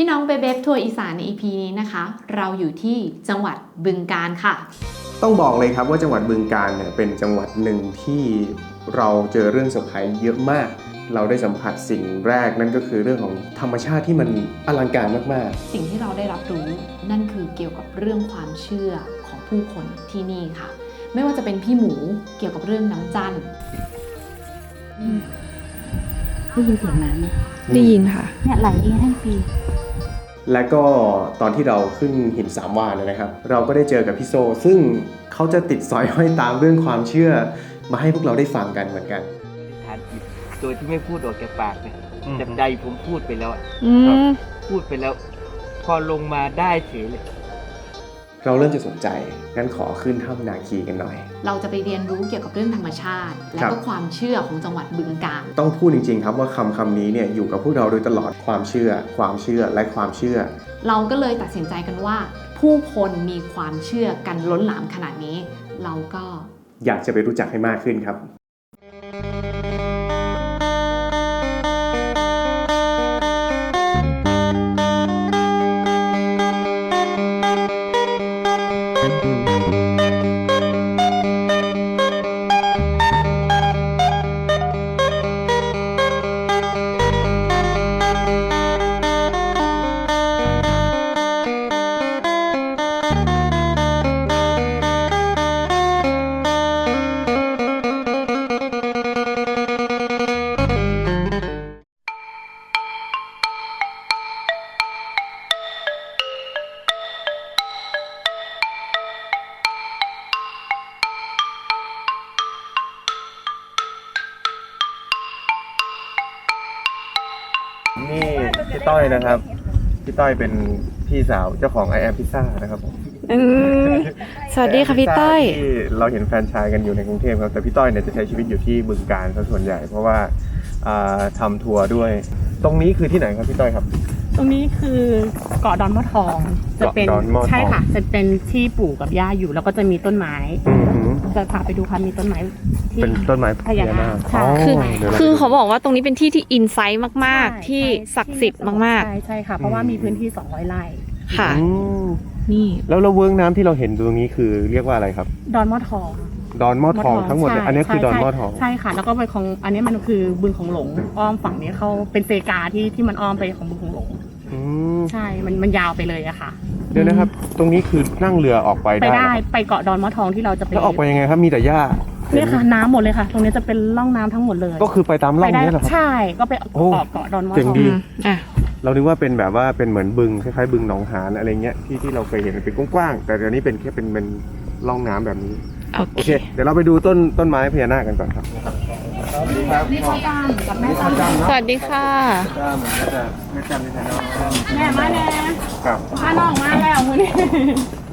พี่น้องเบเบฟทัวร์อีสานใน EP นี้นะคะ เราอยู่ที่จังหวัดบึงกาฬค่ะ ต้องบอกเลยครับว่าจังหวัดบึงกาฬเนี่ยเป็นจังหวัดหนึ่งที่เราเจอเรื่องเซอร์ไพรส์เยอะมาก เราได้สัมผัสสิ่งแรกนั่นก็คือเรื่องของธรรมชาติที่มันอลังการมากสิ่งที่เราได้รับรู้นั่นคือเกี่ยวกับเรื่องความเชื่อของผู้คนที่นี่ค่ะ ไม่ว่าจะเป็นพี่หมูเกี่ยวกับเรื่องน้ำจันทร์ได้ยินเสียงน้ำไหมๆ ได้ยินค่ะ เนี่ยไหลเองทั้งปี และก็ตอนที่เราขึ้นหินสามวานนะครับ เราก็ได้เจอกับพี่โซ ซึ่งเขาจะติดสอยห้อยตามเรื่องความเชื่อ มาให้พวกเราได้ฟังกันเหมือนกันทานจิตโดยที่ไม่พูดออกจากปากเลยอืมแต่ใจผมพูดไปแล้วอะอืม พูดไปแล้ว พอลงมาได้เฉยเลย เราเริ่มจะสนใจงั้นขอขึ้นถ้ำนาคีกันหน่อย เราจะไปเรียนรู้เกี่ยวกับเรื่องธรรมชาติ และครับก็ความเชื่อของจังหวัดบึงกาฬต้องพูดจริงๆครับว่าคำคำนี้เนี่ยอยู่กับพวกเราโดยตลอดความเชื่อ ความเชื่อและความเชื่อ เราก็เลยตัดสินใจกันว่า ผู้คนมีความเชื่อกันล้นหลามขนาดนี้ เราก็อยากจะไปรู้จักให้มากขึ้นครับ ต้อยนะครับ พี่ต้อยเป็นพี่สาวเจ้าของ i อ m Pizza นะครับผมอืมสวัสดีค่ะพี่ต้อย ที่เราเห็นแฟรนไชายกันอยู่ในกรุงเทพครับแต่พี่ต้อยเนี่ยจะใช้ชีวิตอยู่ที่บึงการซะส่วนใหญ่ เพราะว่าอ่าทำทัวร์ด้วย ตรงนี้คือที่ไหนครับพี่ต้อยครับ ตรงนี้คือเกาะดอนมะทอง จะเป็นเกาะดอนมะทอง ใช่ค่ะ จะเป็นที่ปู่กับย่าอยู่ แล้วก็จะมีต้นไม้ อือหือ จะพาไปดูค่ะมีต้นไม้ที่ เป็นต้นไม้พญานาคใช่คือ เดี๋ยวเราคือเขาบอกว่าตรงนี้เป็นที่ที่อินไซต์มาก ใช่ๆ ที่ใช่ศักดิ์สิทธิ์มาก ใช่ใช่ค่ะ เพราะว่ามีพื้นที่ 200ไร่ๆ ค่ะ อืมนี่ แล้วเราเวิร์กน้ำที่เราเห็นตรงนี้คือเรียกว่าอะไรครับ ดอนมะทองดอนหม้อทองทั้งหมดเลยใช่อันนี้คือใช่ดอนหม้อทองใช่ค่ะ แล้วก็ไปของอันนี้มันคือบึงของหลงอ้อมฝั่งนี้เขาเป็นเซกาที่ที่มันอ้อมไปของบึงของหลง อืมใช่ มันมันยาวไปเลยอะค่ะ เดี๋ยวนะครับ ตรงนี้คือนั่งเรือออกไปไปได้ได้เหรอไปเกาะดอนมะทองที่เราจะไปแล้วออกไปยังไงครับมีแต่หญ้าเนี่ยค่ะน้ำหมดเลยค่ะ ตรงนี้จะเป็นร่องน้ำทั้งหมดเลยก็คือไปตามร่องไปได้นี้เหรอครับ ใช่ก็ไปโอ้ออกเกาะดอนมอเจ๋งทองดีอืมอะ เรานึกว่าเป็นแบบว่าเป็นเหมือนบึงคล้ายๆบึงหนองหานอะไรเงี้ยที่ที่เราเคยเห็นเป็นกว้างๆแต่เดี๋ยวนี้เป็นแค่เป็นเป็นร่องน้ำแบบนี้ โอโอเค เค เดี๋ยวเราไปดูต้นต้นไม้พญานาคกันก่อนครับ นี่พ่อจ้ำกับแม่จ้ำสวัสดีค่ะ จ้ามไม่จำไม่จำไม่จำแม่มาแน่ครับมาน้องมาแล้วมือนี้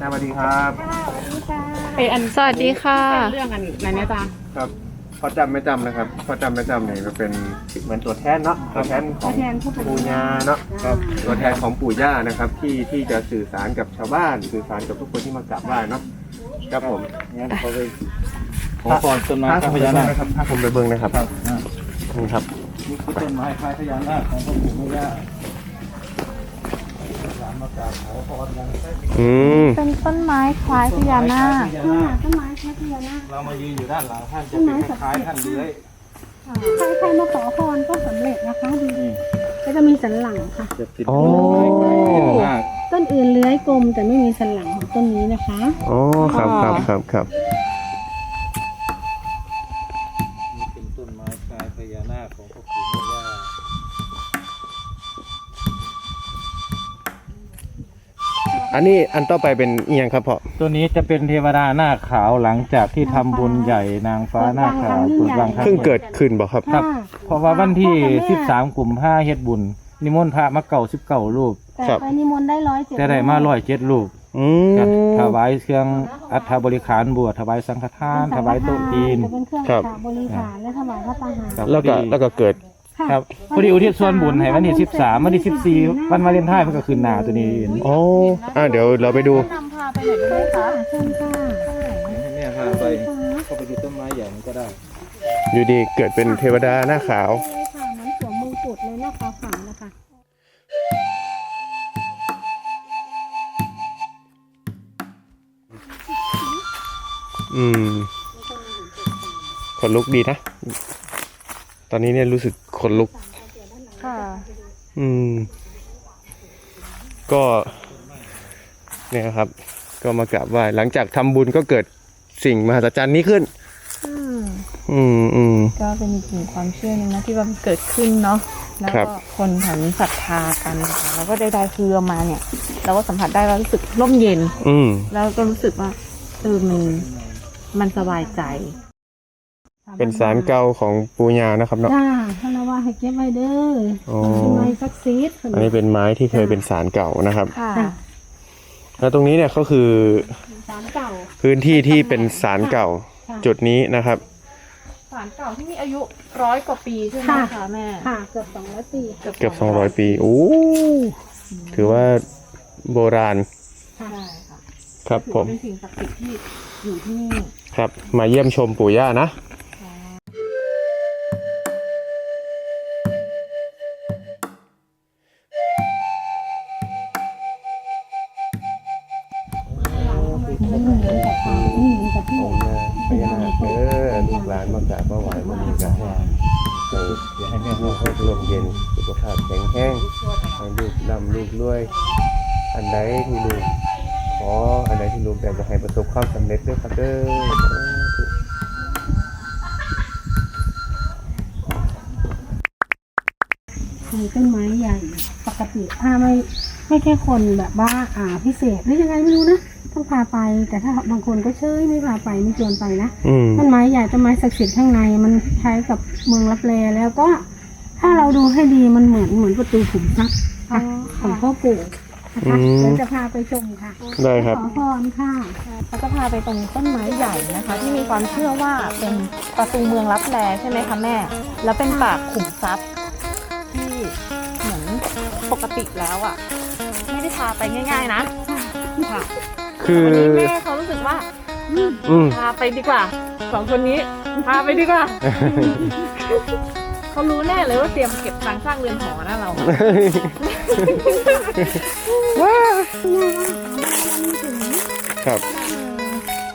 สวัสดีครับไปอันสวัสดีค่ะ เรื่องอันไหนเนี่ยจ้าครับพอจำไม่จำนะครับพอจำไม่จำเนี่ยจะเป็นเหมือนตัวแทนเนาะตัวแทนของแทนผู้ปกครปู่องย่าเนาะครับตัวแทนของปู่ย่านะครับ ที่ที่จะสื่อสารกับชาวบ้าน สื่อสารกับทุกคนที่มากราบไหว้เนาะครับผมงั้นเขาไป ขอพรต้นไม้ถ้าคผมพไปญาเบิ้นางคนะครับถ้าผมไปเบิ้งนะครับครับอ่านี่ครับนี่คือต้นไม้คล้ายพญานาคของพ่อปู่แม่ย่าหลานมากราบขอพรกันอืมเป็นต้นไม้คล้ายพญานาคพญานาคต้นไม้แค่พญานาคเรามายืนอยู่ด้านหลังท่านจะเป็นคล้ายๆท่านเลื้อยค่ะใครใครมาขอพรก็สำเร็จนะคะดูนี่ก็จะมีสันหลังค่ะจะติดโอ้มากต้นอื่นเลื้อยกลมแต่ไม่มีสันหลังของต้นนี้นะคะโอ้ครับครับครับครับ อันนี้อันต่อไปเป็นเอียงครับพ่อตัวนี้จะเป็นเทวดาหน้าขาวหลังจากที่ทำบุญใหญ่นางฟ้าหน้าขาวเปิดวางครั้งเพิ่งใหญ่เกิดขึ้นบ่ครับ ครับค่ะเพราะว่าวันที่พ่อกับแม่13กลุ่มห้าเฮ็ดบุญ นิมนต์พระมาเก่าสิบเก่ารูป แต่ครับ ไปนิมนต์ได้ร้อยเจ็ดแต่ได้มาร้อยเจ็ดรูปอืครับมถวายเครื่องอัฐบริขารบวชถวายสังฆทานถวายโต๊ะจีนจะเป็นเครื่องครับกราบบริขารและถวายพระตาหาร ครับ แล้วก็แล้วก็เกิด ครับพอดีอุทิศส่วนบุญให้วันที่สิบสามวันที่สิบสี่วันวาเลนไทน์เพิ่นก็คืนหนาตัวนี้องโอ้อ่าเดี๋ยวเราไปดูนำพาไปไหนได้ค่ะเชิญค่ะนี่พาไปเข้าไปดูต้นไม้ใหญ่มันก็ได้ อยู่ดีเกิดเป็นเทวดาหน้าขาว เลยค่ะมันสวมมงกุฎเลยหน้าขาวขาวนะคะ อืมขนลุกดีนะ ตอนนี้เนี่ยรู้สึกขนลุก ค่ะ อืม ก็ เนี่ยครับ ก็มากราบไหว้หลังจากทำบุญก็เกิดสิ่งมหัศจรรย์นี้ขึ้น อืม อืมอืม ก็เป็นอีกหนึ่งความเชื่อหนึงนะที่ว่ามันเกิดขึ้นเนาะแล้วครัก็บ คนแถวนี้ศรัทธากันนะคะแล้วก็ได้ได้คือเรามาเนี่ย เราก็สัมผัสได้ว่ารู้สึกร่มเย็น อืม แล้วก็รู้สึกว่าเออมันมันสบายใจ เป็นสารเก่าของปูญานะครับเนาะจ้าท่านเอาว่าให้เก็บไว้เด้ออ๋อเป็นไม้ซักซีดอันนี้เป็นไม้ที่เคยเป็นสารเก่านะครับค่ะแล้วตรงนี้เนี่ยก็คือสารเก่า พื้นที่ที่เป็นสารเก่าค่ะจุดนี้นะครับสารเก่าที่มีอายุร้อยกว่าปีใช่ไหมค่ะคะแม่ค่ะเกือบสองร้อยปีเกือบ200ปีโอ้ถือว่าโบราณใช่ค่ะครับถือผว่ามเป็นสิ่งศักดิ์สิทธิ์ที่อยู่ที่นี่ครับ มาเยี่ยมชมปู่ย่านะ ลำลูกรวย อันใดที่ลูกขออันใดที่ลูกอยากจะให้ประสบความสำเร็จด้วยครับเด้อมีต้นไม้ใหญ่ ปกติถ้าไม่ไม่แค่คนแบบว่าอ่าพิเศษหรือยังไงไม่รู้นะต้องพาไป แต่ถ้าบางคนก็เชยไม่พาไปไม่ชวนไปนะอืมต้นไม้ใหญ่ต้นไม้ศักดิ์สิทธิ์ข้างในมันคล้ายกับเมืองรับแลแล้วก็ ถ้าเราดูให้ดีมันเหมือนเหมือนประตูขุมทรัพย์ค่ะ ของพ่อปู่นะคะอืมเดี๋ยวจะพาไปชมค่ะได้ครับ ขอพรค่ะเขาจะพาไปตรงต้นไม้ใหญ่นะคะ ที่มีความเชื่อว่าเป็นประตูเมืองลับแลใช่ไหมคะแม่ แล้วเป็นปากขุมทรัพย์ที่เหมือนปกติแล้วอะ ไม่ได้พาไปง่าย ๆ นะค่ะคือวันนี้แม่เขารู้สึกว่าอืมพาไปดีกว่าสองคนนี้พาไปดีกว่า เขารู้แน่เลยว่าเตรียมเก็บตังค์สร้างเรือนหอนะเราครับ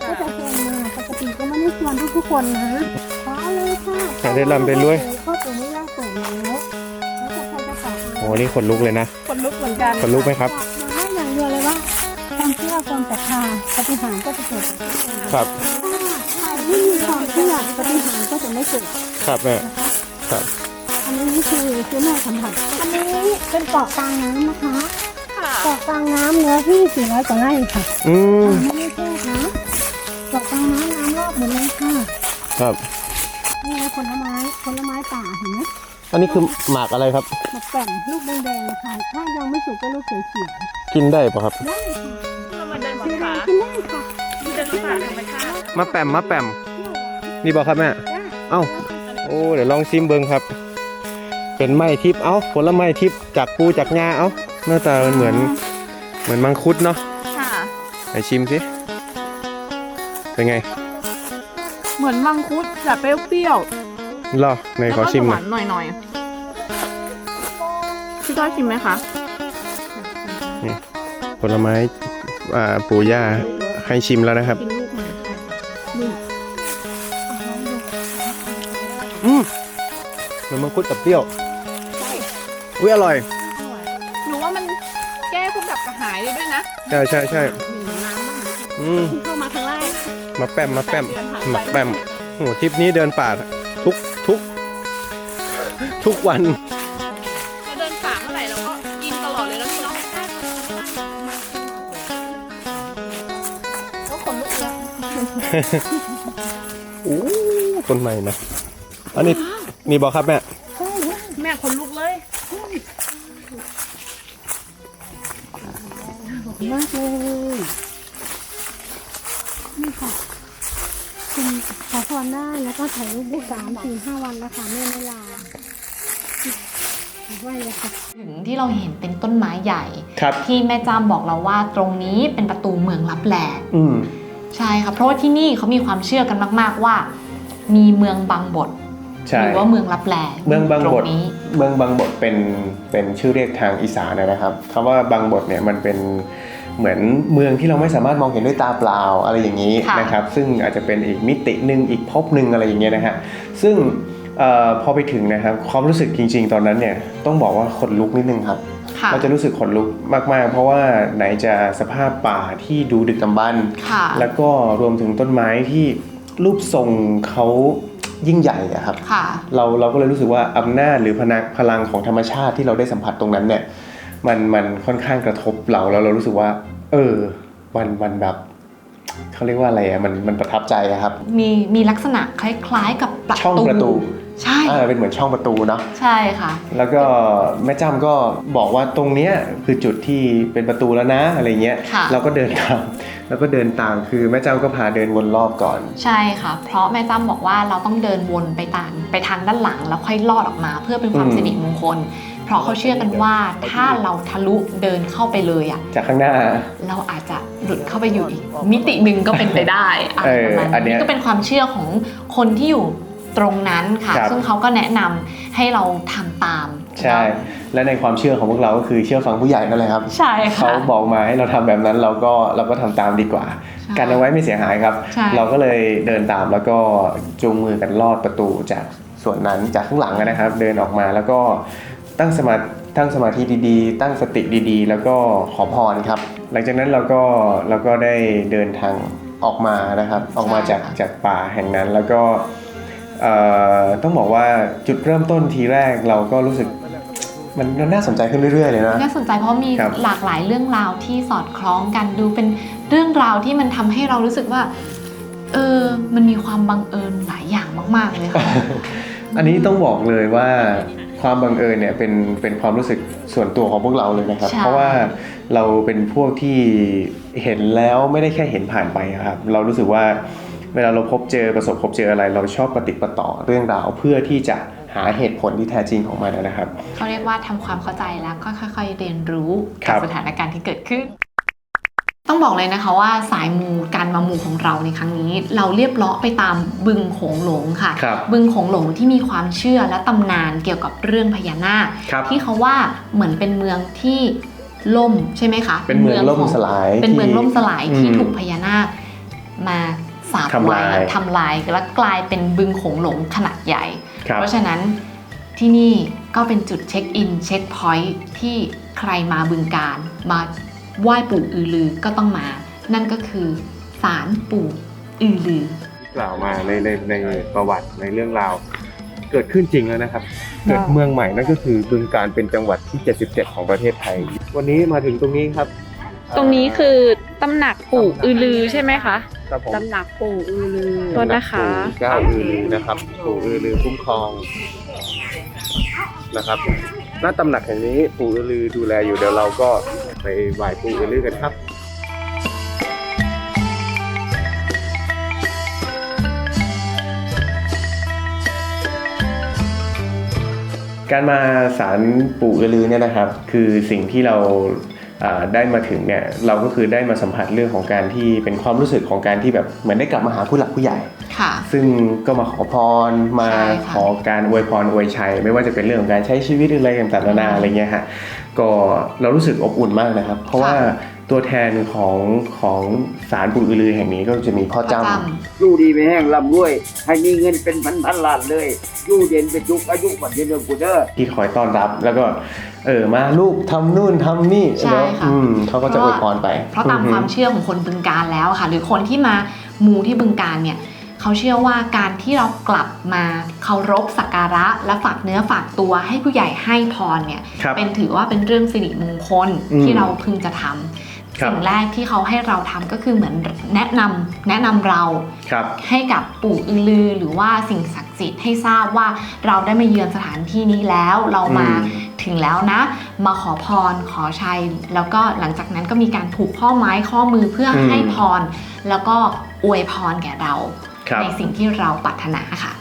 ก็จะชวนมาปกติก็ไม่ได้ชวนทุกๆคนนะขอเลยค่ะหาได้ลำไปรวยพ่อปู่ไม่ยากเปิดแล้วแล้วจะใครจะขอโอ้นี่ขนลุกเลยนะคนลุกเหมือนกันขนลุกไหมครับให้อย่างเดียวเลยว่าความเชื่อความศรัทธาปฏิหารย์ก็จะเกิดครับถ้าใครไม่มีความเชื่อปฏิหารย์ก็จะไม่เกิด ครับแม่ค รับอันนี้คือคือแม่สัมผัสอันนี้เป็นเกาะกลางน้ำนะคะค่ะเกาะกลางน้ำเนื้อที่400กว่าไร่ค่ะอืมไม่ได้แค่นะเกาะกลางน้ำน้ำรอบหมดเลยค่ะครับนี่ไงผลไม้ผลไม้ป่าเห็นไหมอันนี้คือหมากอะไรครับมะแก่นลูกแดงๆนะคะถ้ายังไม่สุกก็ลูกเขียวกินได้ปะครับๆได้ค่ะเรามาเดินกิป่านได้ค่ะเดินป่าธรรมชาติมาแปมมาแปมนี่บอกครับแม่เอ้าโอ้เดี๋ยวลองชิมเบิงครับ เป็นไม้ทิพย์เอ้าผลไม้ทิพย์จากปูจากงาเอ้าหน้าตามันเหมือนเหมือนมังคุดเนาะค่ะ ไหนชิมสิเป็นไงเหมือนมังคุดแต่เปรี้ยวรอในๆขอชิมแล้วหก็น่อยหวานหน่อยๆพี่ต้อยชิมไหมคะผลไม้อ่าปู่ย่าให้ชิมแล้วนะครับ กิน มือนมังคุดแต่เปรี้ยวอุ้ยอร่อย หนูว่ามันแก้พวกแบบกระหายได้ด้วยนะใช่ใช่ใช่หนึ่งน้ำมากอืมเข้ามาครั้งแรกมาแปมมาแปมแปดเดือนผ่านไปมาแปมโอ้โหทริปนี้เดินป่าทุกทุก ทุกวันเราเดินป่าเมื่อไหร่เราก็กินตลอดเลยนะพี่เนาะก็ขนลุกแล้วโอ้คนใหม่นะ อันนี้นี่บอกครับแม่ แม่ขนลุกเลยขอบคุณมากเลยนี่ค่ะคุณขอพรได้แล้วก็ถ่ายรูปได้สามสี่ห้าวันแล้วค่ะแม่ไม่ลาไหวเลยค่ะ ถึงที่เราเห็นเป็นต้นไม้ใหญ่ ครับที่แม่จ้ำบอกเราว่าตรงนี้เป็นประตูเมืองลับแลอืม ใช่ค่ะเพราะว่าที่นี่เขามีความเชื่อกันมาก ๆว่า มีเมืองบางบทใช่ หรือว่าเมืองลับแลเมืองบางตรบทนี้เมืองบางบทเป็นเป็นชื่อเรียกทางอีสานนะครับคำว่าบางบทเนี่ยมันเป็นเหมือนเมืองที่เราไม่สามารถมองเห็นด้วยตาเปล่าอะไรอย่างนี้ค่ะนะครับซึ่งอาจจะเป็นอีกมิติหนึ่งอีกภพหนึ่งอะไรอย่างเงี้ยนะฮะซึ่งเออพอไปถึงนะครับความรู้สึกจริง ๆ ตอนนั้นเนี่ยต้องบอกว่าขนลุกนิดนึงครับค่ะเราจะรู้สึกขนลุกมาก ๆ เพราะว่าไหนจะสภาพป่าที่ดูดึกดำบรรพ์ค่ะแล้วก็รวมถึงต้นไม้ที่รูปทรงเขา ยิ่งใหญ่อะครับค่ะเราเราก็เลยรู้สึกว่าอำนาจหรือพนักพลังของธรรมชาติที่เราได้สัมผัสตรงนั้นเนี่ยมันมันค่อนข้างกระทบเราแล้วเรารู้สึกว่า เออมันมันแบบเขาเรียกว่าอะไรอะมันมันประทับใจอะครับ มีมีลักษณะคล้ายๆกับประตูช่องประตู ใช่ อ่าเป็นเหมือนช่องประตูเนาะใช่ค่ะ แล้วก็แม่จ้ำก็บอกว่าตรงเนี้ยคือจุดที่เป็นประตูแล้วนะอะไรเงี้ยค่ะ เราก็เดินตามแล้วก็เดินตามคือแม่จ้ำก็พาเดินวนรอบก่อน ใช่ค่ะ เพราะแม่จ้ำบอกว่าเราต้องเดินวนไปตามไปทางด้านหลังแล้วค่อยลอดออกมา เพื่อเป็นความอืม สิริมงคล เพราะเขาเชื่อกันว่าถ้าเราทะลุเดินเข้าไปเลยอะ จากข้างหน้า เราอาจจะหลุดเข้าไปอยู่อีกมิติหนึ่งก็เป็นไปได้อะไรประมาณเอออันเนี้นี้ย ก็เป็นความเชื่อของคนที่อยู่ ตรงนั้นค่ะ ครับ ซึ่งเขาก็แนะนำให้เราทำตามใช่ และในความเชื่อของพวกเราก็คือเชื่อฟังผู้ใหญ่นั่นแหละครับ ใช่เขาค่ะ บอกมาให้เราทำแบบนั้นเราก็เราก็ทำตามดีกว่าใช่การเอาไว้ไม่เสียหายครับ ใช่ เราก็เลยเดินตามแล้วก็จูงมือกันลอดประตูจากส่วนนั้นจากข้างหลังนะครับ เดินออกมาแล้วก็ตั้งสมาตั้งสมาธิดีๆ ตั้งสติดีๆ แล้วก็ขอพรครับ หลังจากนั้นเราก็เราก็ได้เดินทางออกมานะครับ ออกมาจากจากป่าแห่งนั้นแล้วก็เอ่อ ต้องบอกว่าจุดเริ่มต้นทีแรกเราก็รู้สึกมันมันน่าสนใจขึ้นเรื่อยๆเลยนะน่าสนใจเพราะมีครับหลากหลายเรื่องราวที่สอดคล้องกันดูเป็นเรื่องราวที่มันทำให้เรารู้สึกว่าเออมันมีความบังเอิญหลายอย่างมาก ๆเลยค่ะอันนี้ต้องบอกเลยว่าความบังเอิญเนี่ยเป็นเป็นความรู้สึกส่วนตัวของพวกเราเลยนะครับใช่เพราะว่าเราเป็นพวกที่เห็นแล้วไม่ได้แค่เห็นผ่านไปอะครับ เรารู้สึกว่า เวลาเราพบเจอประสบพบเจออะไร เราชอบปฏิดประต่อเรื่องราวเพื่อที่จะหาเหตุผลที่แท้จริงของมันนะครับ เขาเรียกว่าทำความเข้าใจแล้วก็ค่อยๆเรียนรู้ครักับบสถานการณ์ที่เกิดขึ้น ต้องบอกเลยนะคะว่าสายมูการมามูของเราในครั้งนี้ เราเรียบเลาะไปตามบึงโขงหลงค่ะครับบึงโขงหลงที่มีความเชื่อและตำนานเกี่ยวกับเรื่องพญานาคครับที่เขาว่าเหมือนเป็นเมืองที่ล่มใช่ไหมคะเป็นเมืองล่มขสลาย เป็นเมืองที่ล่มสลายที่อืมถูกพญานาคมา สาบทำไว้ลายทำลายและกลายเป็นบึงโขงหลงขนาดใหญ่ครับเพราะฉะนั้นที่นี่ก็เป็นจุดเช็คอินเช็คพอยท์ที่ใครมาบึงการ มาไหว้ปู่อือลือก็ต้องมา นั่นก็คือศาลปู่อือลือกล่าวมาในในในประวัติในเรื่องราวเกิดขึ้นจริงแล้วนะครับ เกิดเมืองใหม่นั่นก็คือบึงการเป็นจังหวัดที่ 77 ของประเทศไทย วันนี้มาถึงตรงนี้ครับ ตรงนี้คือตำหนักปู่อือลือใช่ไหมคะ ครับผมตำหนักปู่อือลือโทษนะคะ ปู่เก้าอือลือนะครับ ปู่อือลือคุ้มครองนะครับณตำหนักแห่งนี้ปู่อือลือดูแลอยู่เดี๋ยวเราก็ไปไหว้ปู่อือลือกันครับ การมาศาลปู่อือลือเนี่ยนะครับ คือสิ่งที่เราอ่า ได้มาถึงเนี่ยเราก็คือได้มาสัมผัสเรื่องของการที่เป็นความรู้สึกของการที่แบบเหมือนได้กลับมาหาผู้หลักผู้ใหญ่ค่ะซึ่งก็มาขอพรมาใช่ค่ะขอการอวยพรอวยชัย ไม่ว่าจะเป็นเรื่องของการใช้ชีวิตหรืออะไรต่างๆนานาอะไรเงี้ยฮะก็เรารู้สึกอบอุ่นมากนะครับ เพราะว่า ตัวแทนของของศาลปู่อือลือแห่งนี้ก็จะมีพ่อประจำจอยู่ดีไม่แห้งร่ำรวย ให้มีเงินเป็นพันพันๆล้านเลย อยู่เย็นเป็นจุกอายุกว่าเดือนกูเด้อ ที่คอยต้อนรับแล้วก็เออมาลูกทำนู่นทำนี่ใช่แล้วค่ะ อืมเขาก็จะอวยพรไปเพราะตามอือฮึความเชื่อของคนบึงการแล้วค่ะ หรือคนที่มามูที่บึงการเนี่ยเขาเชื่อว่าการที่เรากลับมาเคารพสักการะ และฝากเนื้อฝากตัวให้ผู้ใหญ่ให้พรเนี่ย ครับ เป็นถือว่าเป็นเรื่องสิริมงคลอืมที่เราพึงจะทำครับ สิ่งแรกที่เขาให้เราทำก็คือเหมือนแนะนำแนะนำเราครับให้กับปู่อือลือหรือว่าสิ่งศักดิ์สิทธิ์ให้ทราบว่าเราได้มาเยือนสถานที่นี้แล้วเรามาอืมถึงแล้วนะ มาขอพรขอชัย แล้วก็หลังจากนั้นก็มีการผูกข้อไม้ข้อมือเพื่ออมให้พร แล้วก็อวยพรแก่เราครับในสิ่งที่เราปรารถนาค่ะ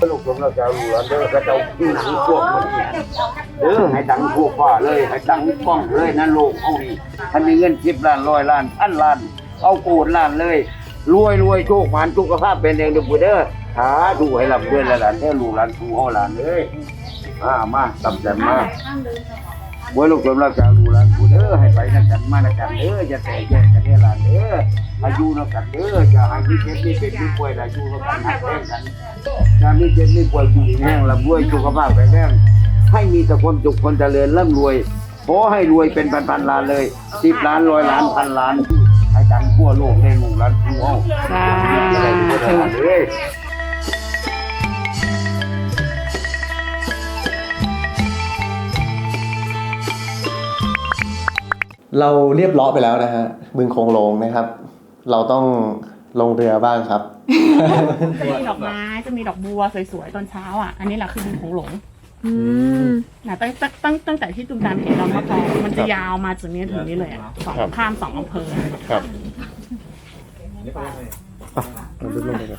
สรุปผมเราจะรู้แล้วเด้อก็จะหนังพวกมันเนี่ยเออให้ดังทั่วฟ้าเลย ให้ดังกล้องเลยนั่นโลกเอานี่ถ้ามีเงินสิบล้านร้อยล้านพันล้าน เอาโกดล้านเลย รวยรวยโชคมานสุขภาพเป็นเองเด้อกูเด้อหาดูให้ลำด้วยละหลานเด้อลูกหลานทูเฮาหลานเอ้ยอ่ามาตำกันมา บวยลูกหลานรักษาลูกหลานผู้เด้อให้ไปนักกันมานักกันเด้ออย่าแตกแยกกันเด้อหลานเด้ออายุนักกันเด้ออย่าให้มีเจ็บมีเป็นมีป่วยอายุนักกันหักแรงกันอย่ามีเจ็บมีป่วยอยู่แห้งลำรวยสุขภาพแข็งแรงให้มีแต่ความสุขคนเจริญร่ำรวยขอให้รวยเป็นพันๆล้านเลยสิบล้านร้อยล้านพันล้านให้ดังทั่วโลกได้หมู่ล้านผู้เอาสาเเราเรียบร้อยไปแล้วนะฮะบึงโคงโลงนะครับ เราต้องลงเรือบ้างครับ จะมีดอกไม้จะมีดอกบัวสวยๆตอนเช้าอะ อันนี้แหละคือบึงของหลงอืมนะตั้งตั้งตั้งตั้งแต่ที่ตุมตามเห็นเรามาพอมันจะยาวมาจากนี้ถึงนี้เลยอะสองครับ ข้ามสองอำเภอครับ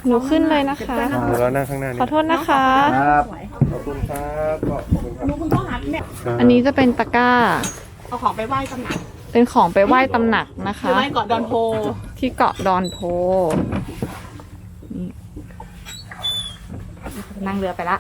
หนูขึ้นเลยนะคะเรานั่งข้างหน้าขนี่อโทษนะคะ ครับ ขอบคุณครับ ขอบคุณครับลูกคุณพ่อหักเนี่ย อันนี้จะเป็นตะกร้า เอาของไปไหว้ตำหนัก เป็นของไปไหว้ตำหนักนะไปคะไหว้เกาะดอนโพ ที่เกาะดอนโพนี่นั่งเรือไปละ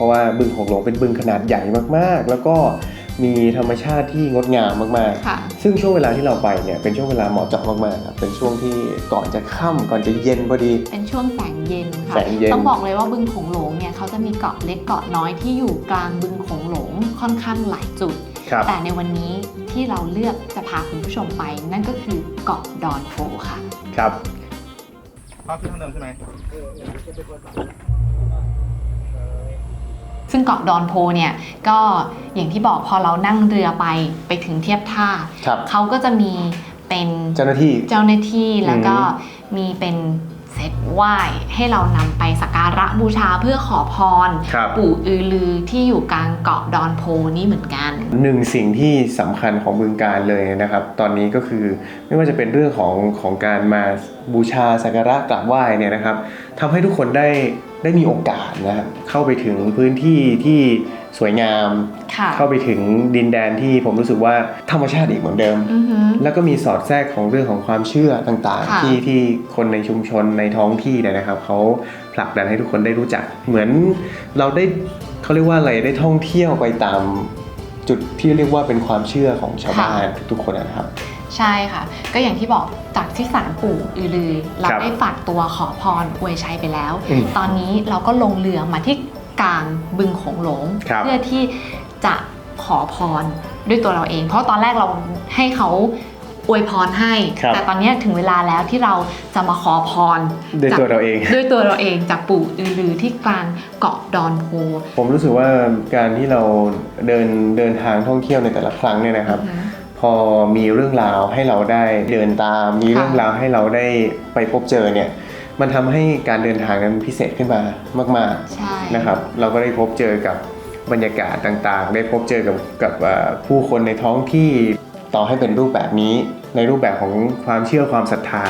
รับเพราะว่าบึงโขงหลงเป็นบึงขนาดใหญ่มากๆ แล้วก็มีธรรมชาติที่งดงามมากค่ะ ๆ ซึ่งช่วงเวลาที่เราไปเนี่ยเป็นช่วงเวลาเหมาะเจาะมากๆครับเป็นช่วงที่ก่อนจะค่ำก่อนจะเย็นพอดี เป็นช่วงแสงเย็นค่ะ แสงเย็น ต้องบอกเลยว่าบึงโขงหลงเนี่ยเขาจะมีเกาะเล็กเกาะน้อยที่อยู่กลางบึงโขงหลงค่อนข้างหลายจุด ครับ แต่ในวันนี้ที่เราเลือกจะพาคุณผู้ชมไป นั่นก็คือเกาะดอนโพค่ะ ครับ ซึ่งเกาะดอนโพเนี่ยก็อย่างที่บอกพอเรานั่งเรือไปไปถึงเทียบท่า ครับ เขาก็จะมีเป็นเจ้าหน้าที่ เจ้าหน้าที่แล้วก็อืมีเป็นเซตไหว้ให้เรานำไปสักการะบูชาเพื่อขอพร ครับ ปู่อือลือที่อยู่กลางเกาะดอนโพนี่เหมือนกัน หนึ่งสิ่งที่สำคัญของบึงการเลยนะครับ ตอนนี้ก็คือไม่ว่าจะเป็นเรื่องของของการมาบูชาสักการะกราบไหว้เนี่ยนะครับทำให้ทุกคนได้ ได้มีโอกาสนะครับเข้าไปถึงพื้นที่ที่สวยงามค่ะเข้าไปถึงดินแดนที่ผมรู้สึกว่าธรรมชาติอีกเหมือนเดิมอือหือแล้วก็มีสอดแทรกของเรื่องของความเชื่อต่างค่ะๆที่ที่คนในชุมชนในท้องที่เนี่ยนะครับเขาผลักดันให้ทุกคนได้รู้จัก เหมือนเราได้เขาเรียกว่าอะไรได้ท่องเที่ยวไปตามจุดที่เรียกว่าเป็นความเชื่อของชาวบ้านทุกๆคนนะครับ ใช่ค่ะ ก็อย่างที่บอกจากที่ศาลปู่อือลือ เราครับได้ฝากตัวขอพรอวยชัยไปแล้ว อืมตอนนี้เราก็ลงเรือมาที่กลางบึงโขงหลง ครับ เพื่อที่จะขอพรด้วยตัวเราเอง เพราะตอนแรกเราให้เขาอวยพรให้ ครับ แต่ตอนนี้ถึงเวลาแล้วที่เราจะมาขอพรด้วยจากตัวเราเอง ด้วยตัวเราเองจากปู่อือลือที่กลางเกาะดอนโพ ผมรู้สึกว่าการที่เราเดินเดินทางท่องเที่ยวในแต่ละครั้งเนี่ยนะครับ อือฮึ พอมีเรื่องราวให้เราได้เดินตาม มีเรื่องราวให้เราได้ไปพบเจอเนี่ยมันทำให้การเดินทางนั้นพิเศษขึ้นมามากใช่ๆนะครับ เราก็ได้พบเจอกับบรรยากาศต่างๆ ได้พบเจอกับกับเอ่อผู้คนในท้องที่ต่อให้เป็นรูปแบบนี้ ในรูปแบบของความเชื่อความศรัทธา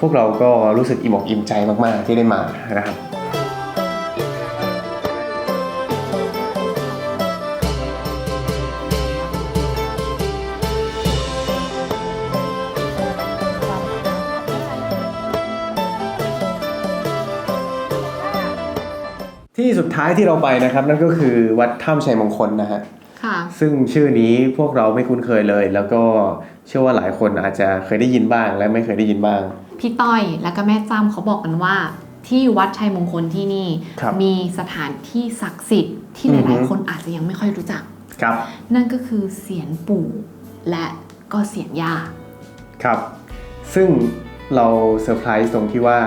พวกเราก็รู้สึกอิ่มอกอิ่มใจมากๆที่ได้มานะครับ ที่สุดท้ายที่เราไปนะครับ นั่นก็คือวัดถ้ำชัยมงคลนะฮะค่ะซึ่งชื่อนี้พวกเราไม่คุ้นเคยเลย แล้วก็เชื่อว่าหลายคนอาจจะเคยได้ยินบ้างและไม่เคยได้ยินบ้าง พี่ต้อยและก็แม่จ้ำเขาบอกกันว่า ที่วัดชัยมงคลที่นี่ครับมีสถานที่ศักดิ์สิทธิ์ที่หอือฮึลายๆคนอาจจะยังไม่ค่อยรู้จักครับ นั่นก็คือเสียนปู่และก็เสียนย่าครับ ซึ่งเราเซอร์ไพรส์ตรงที่ว่า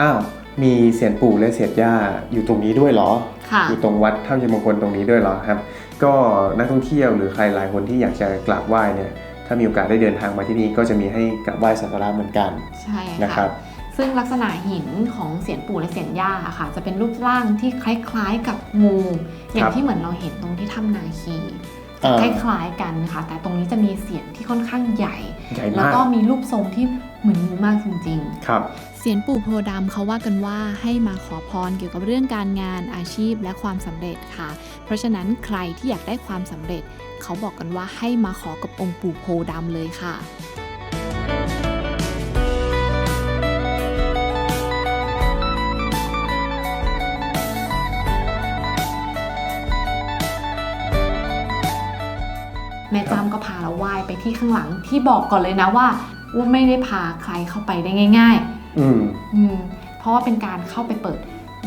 อ้าว มีเสียนปู่และเสียนย่าอยู่ตรงนี้ด้วยเหรอ ค่ะ อยู่ตรงวัดถ้ำชัยมงคลตรงนี้ด้วยเหรอครับ ก็นักท่องเที่ยวหรือใครหลายคนที่อยากจะกราบไหว้เนี่ย ถ้ามีโอกาสได้เดินทางมาที่นี่ก็จะมีให้กราบไหว้สักการะเหมือนกันใช่นะคค่ะ รับ ซึ่งลักษณะหินของเสียนปู่และเสียนย่าอะค่ะ จะเป็นรูปร่างที่คล้ายๆกับงู อย่างที่เหมือนเราเห็นตรงที่ถ้ำนาคี จะอ่าคล้ายๆกันค่ะแต่ตรงนี้จะมีเสียนที่ค่อนข้างใหญ่ใหญ่แล้วมากก็มีรูปทรงที่เหมือนงูมากจริงๆ ครับเสียนปู่โพธิ์ดำเขาว่ากันว่าให้มาขอพรเกี่ยวกับเรื่องการงานอาชีพและความสำเร็จค่ะ เพราะฉะนั้นใครที่อยากได้ความสำเร็จ เขาบอกกันว่าให้มาขอกับองค์ปู่โพธิ์ดำเลยค่ะ แม่จำก็พาเราไหว้ไปที่ข้างหลังที่บอกก่อนเลยนะว่าว่าไม่ได้พาใครเข้าไปได้ง่าย อืม ๆ อืม เพราะว่าเป็นการเข้าไปเปิด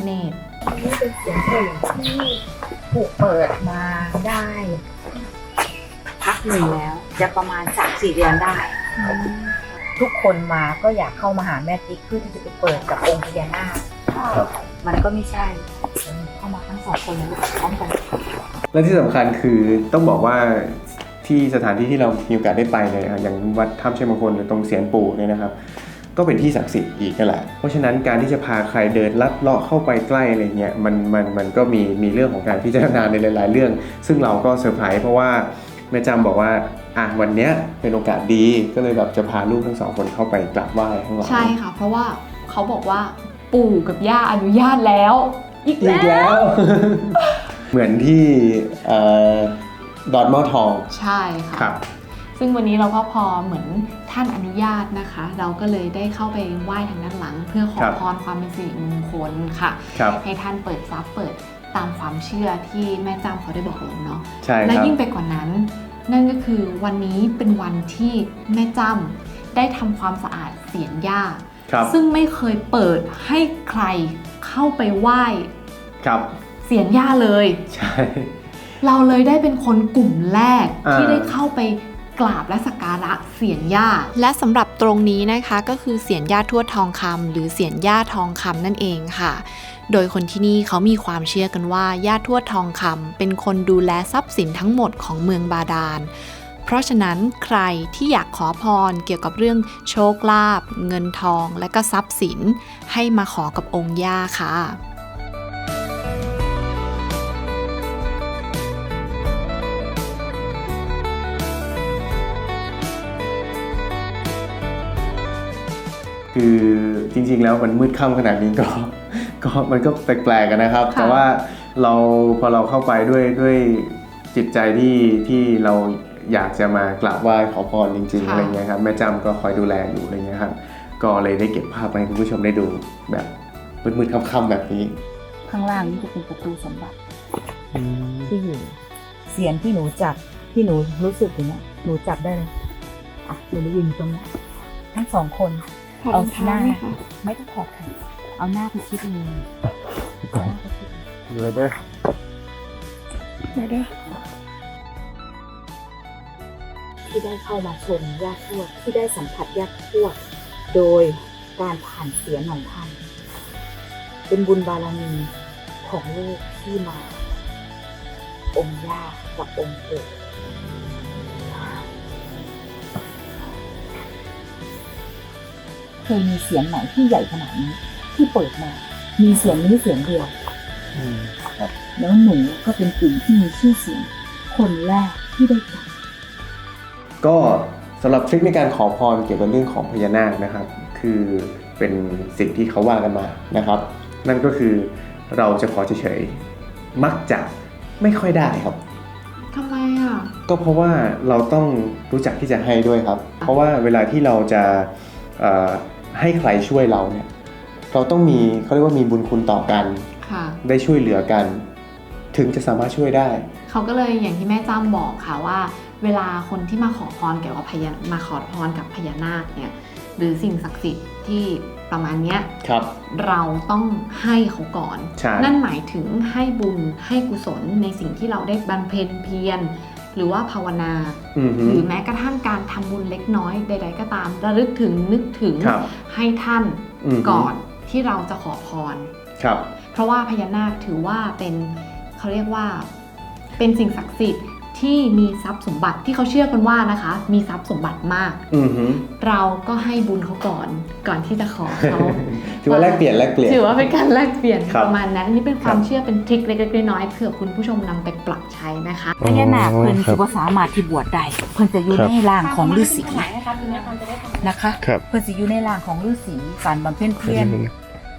เนตรนี่เป็นเสียงเพลงที่ถูกเปิดมาได้ พักหนึ่งแล้ว จะประมาณสามสี่เดือนได้ ทุกคนมาก็อยากเข้ามาหาแม่ติ๊กเพื่อที่จะไปเปิดกับองค์พญานาคมันก็ไม่ใช่เข้ามาทั้งสองคนเลยพร้อมกัน และที่สำคัญคือต้องบอกว่า ที่สถานที่ที่เรามีโอกาสได้ไปเนี่ยอะอย่างวัดถ้ำชัยมงคลหรือตรงเสียนปู่เนี่ยนะครับ ก็เป็นที่ศักดิ์สิทธิ์อีกนั่นแหละ เพราะฉะนั้นการที่จะพาใครเดินลัดเลาะเข้าไปใกล้อะไรเงี้ยมันมันมันก็มีมีเรื่องของการพิจารณาในหลาย ๆ เรื่อง ซึ่งเราก็เซอร์ไพรส์เพราะว่าแม่จำบอกว่าอะวันเนี้ยเป็นโอกาสดีก็เลยแบบจะพาลูกทั้งสองคนเข้าไปกราบไหว้ข้างหลังใช่ค่ะ เพราะว่าเขาบอกว่าปู่กับย่าอนุญาตแล้ว อีกอีกแล้วแล้ว เหมือนที่ เอ่อดอนหม้อทองใช่ค่ะครับ ซึ่งวันนี้เราก็พอเหมือนท่านอนุญาตนะคะ เราก็เลยได้เข้าไปไหว้ทางด้านหลัง เพื่อขอครับ พรความเป็นสิริมงคลค่ะ ครับ ให้ท่านเปิดทรัพย์เปิดตามความเชื่อที่แม่จำเขาได้บอกเราเนาะ ใช่คและรับ ยิ่งไปกว่านั้น นั่นก็คือวันนี้เป็นวันที่แม่จำได้ทำความสะอาดเสียนย่าครับ ซึ่งไม่เคยเปิดให้ใครเข้าไปไหว้ครับ เสียนย่าเลย ใช่ เราเลยได้เป็นคนกลุ่มแรกอ่าที่ได้เข้าไปกราบและสักการะเสียนย่า และสำหรับตรงนี้นะคะก็คือเสียนย่าทวดทองคำหรือเสียนย่าทองคำนั่นเองค่ะ โดยคนที่นี่เขามีความเชื่อกันว่าย่าทวดทองคำเป็นคนดูแลทรัพย์สินทั้งหมดของเมืองบาดาล เพราะฉะนั้นใครที่อยากขอพรเกี่ยวกับเรื่องโชคลาภเงินทองและก็ทรัพย์สิน ให้มาขอกับองค์ย่าค่ะ คือจริงๆแล้วมันมืดค่ำขนาดนี้ก็ก็มันก็แปลกๆกันนะครับค่ะแต่ว่าเราพอเราเข้าไปด้วยด้วยจิตใจที่ที่เราอยากจะมากราบไหว้ขอพรจริงๆอะไรเงี้ยครับแม่จำก็คอยดูแลอยู่อะไรเงี้ยครับก็เลยได้เก็บภาพมาให้คุณผู้ชมได้ดูแบบมืดๆค่ำๆแบบนี้ ข้างล่างนี่จะเป็นประตูสมบัติที่อยู่เสียงที่หนูจับที่หนูรู้สึกอย่างเนี้ยหนูจับได้เลยอะหนูยืนอยู่ตรงเนี้ยทั้งสองคน เอาหน้าไม่ต้องถอดค่ะ เอาหน้าไปชิดเลยเอาหน้าไปชิดเลยเลยเด้อที่ได้เข้ามาชมญาติทวดที่ได้สัมผัสญาติทวดโดยการผ่านเสียงของท่านเป็นบุญบารมีของลูกที่มา องค์ย่ากับองค์ปู่ เคยมีเสียงไหนที่ใหญ่ขนาดนี้ ที่เปิดมา มีเสียงนี้เสียงเดียวอืมครับแล้วหนูก็เป็นกลุ่มที่มีชื่อเสียง คนแรกที่ได้จับก็สำหรับทริคในการขอพรเกี่ยวกับเรื่องของพญานาคนะครับ คือเป็นสิ่งที่เขาว่ากันมานะครับ นั่นก็คือเราจะขอเฉยๆมักจะไม่ค่อยได้ครับทำไมอะก็เพราะว่าเราต้องรู้จักที่จะให้ด้วยครับ เพราะว่าเวลาที่เราจะเอ่อ ให้ใครช่วยเราเนี่ย เราต้องมีเขาเรียกว่ามีบุญคุณต่อกัน ค่ะ ได้ช่วยเหลือกัน ถึงจะสามารถช่วยได้ เขาก็เลยอย่างที่แม่จ้ำบอกค่ะว่า เวลาคนที่มาขอพรเกี่ยวกับพญามาขอพรกับพญานาคเนี่ย หรือสิ่งศักดิ์สิทธิ์ที่ประมาณเนี้ย ครับ เราต้องให้เขาก่อน ใช่ นั่นหมายถึงให้บุญให้กุศลในสิ่งที่เราได้บำเพ็ญเพียร หรือว่าภาวนาอือฮึหรือแม้กระทั่งการทำบุญเล็กน้อยใด ๆ ก็ตามระลึกถึงนึกถึงครับให้ท่านอือฮึก่อนที่เราจะขอพรครับ เพราะว่าพญานาคถือว่าเป็นเขาเรียกว่าเป็นสิ่งศักดิ์สิทธิ์ ที่มีทรัพย์สมบัติที่เขาเชื่อกันว่านะคะ มีทรัพย์สมบัติมาก อือฮึเราก็ให้บุญเขาก่อนก่อนที่จะขอเขาถือว่าแลกเปลี่ยนแลกเปลี่ยน ถือว่าเป็นการแลกเปลี่ยนครับประมาณนั้นอันนี่เป็นความครับ เชื่อเป็นทริคเล็กๆน้อยๆเผื่อคุณผู้ชมนำไปปรับใช้นะคะ พญานาคเพิ่นสิบ่สามารถที่บวชได้เพิ่นจะอยู่ในร่างของฤาษีนะคะ ครับเพิ่นสิอยู่ในร่างของฤาษีการบำเพ็ญเพียร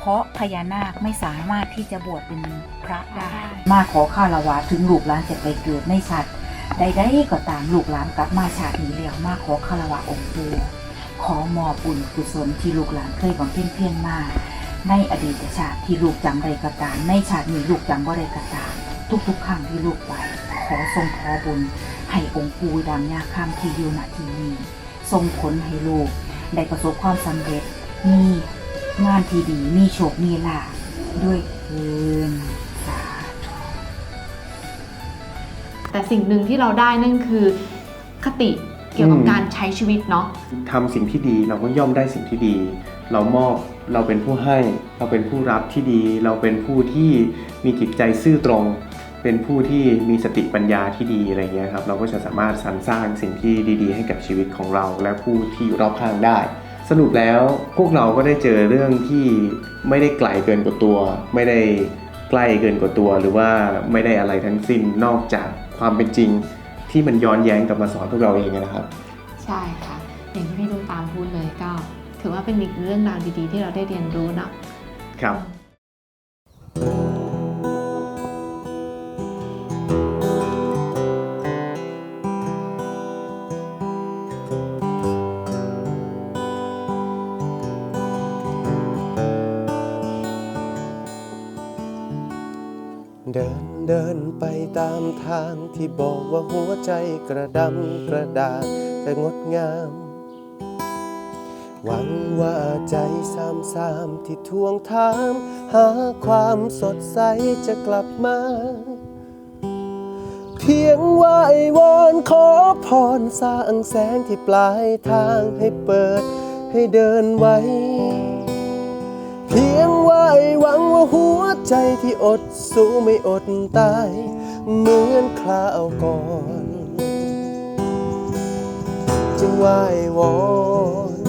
เพราะพญานาคไม่สามารถที่จะบวชเป็นพระได้ มาขอคารวะถึงลูกหลานจะไปเกิดในชาติ ใดๆก็ตามลูกหลานกลับมาชาตินี้แล้วมาขอคารวะองค์ปู่ขอมอบุญกุศลที่ลูกหลานเคยบำเพ็ญเพียรมา ในอดีตชาติที่ลูกจำได้ก็ตามในชาตินี้ลูกจำบ่ได้ก็ตามทุกๆครั้งที่ลูกไปขอทรงขอบุญ ให้องค์ปู่ดังยาคำที่อยู่ณที่นี้ทรงผลให้ลูก ได้ประสบความสำเร็จมีงานที่ดีมีโชคมีลาด้วยเทิน แต่สิ่งหนึ่งที่เราได้นั่นคือ คติเกี่ยวกับอืมการใช้ชีวิตเนาะทำสิ่งที่ดีเราก็ย่อมได้สิ่งที่ดี เรามอบเราเป็นผู้ให้ เราเป็นผู้รับที่ดี เราเป็นผู้ที่มีจิตใจซื่อตรง เป็นผู้ที่มีสติปัญญาที่ดีอะไรเงี้ยครับ เราก็จะสามารถสรรสร้างสิ่งที่ดีๆ ให้กับชีวิตของเรา และผู้ที่อยู่รอบข้างได้ สรุปแล้วพวกเราก็ได้เจอเรื่องที่ไม่ได้ไกลเกินกว่าตัว ไม่ได้ใกล้เกินกว่าตัว หรือว่าไม่ได้อะไรทั้งสิ้นนอกจาก ความเป็นจริงที่มันย้อนแย้งกลับมาสอนพวกเราเองนะครับ ใช่ค่ะ อย่างที่พี่ดูตามพูดเลยก็ ถือว่าเป็นอีกเรื่องราวดีๆ ที่เราได้เรียนรู้เนาะครับเตามทางที่บอกว่าหัวใจกระดำกระดาษแต่งดงาม หวังว่าใจสามสามที่ทวงถาม หาความสดใสจะกลับมา เพียงไหว้วอนขอพรสร้างแสงที่ปลายทางให้เปิดให้เดินไว้เพียงไหวหวังว่าหัวใจที่อดสู้ไม่อดตาย เหมือนคราวก่อน จึงไหว้วอน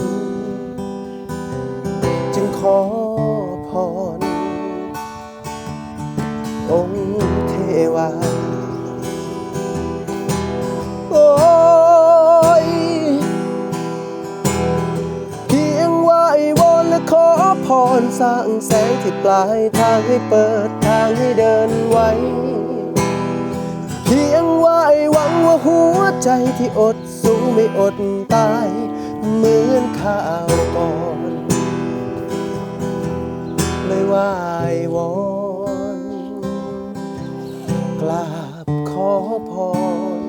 จึงขอพร องค์เทวาโอ้ยเพียงไหว้วอนและขอพรสร้างแสงที่ปลายทางให้เปิดทางให้เดินไว้ หว้หวังว่าหัวใจที่อดสู้ไม่อดตาย เหมือนข้าวก่อนเลยไหว้วอน กราบขอพร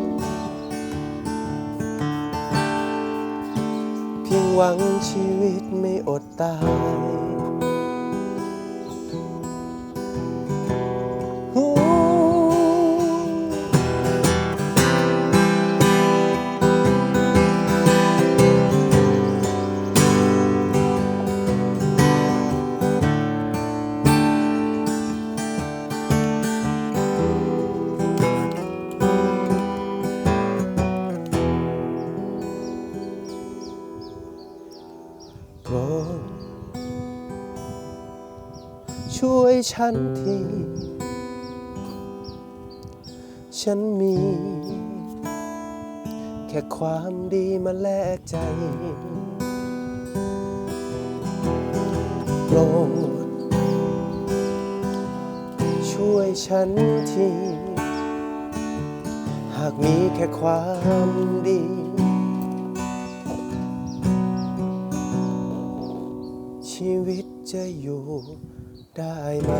เพียงหวังชีวิตไม่อดตาย ฉันที ฉันมี แค่ความดีมาแลกใจโปรดช่วยฉันที หากมีแค่ความดีชีวิตจะอยู่ ได้ไหม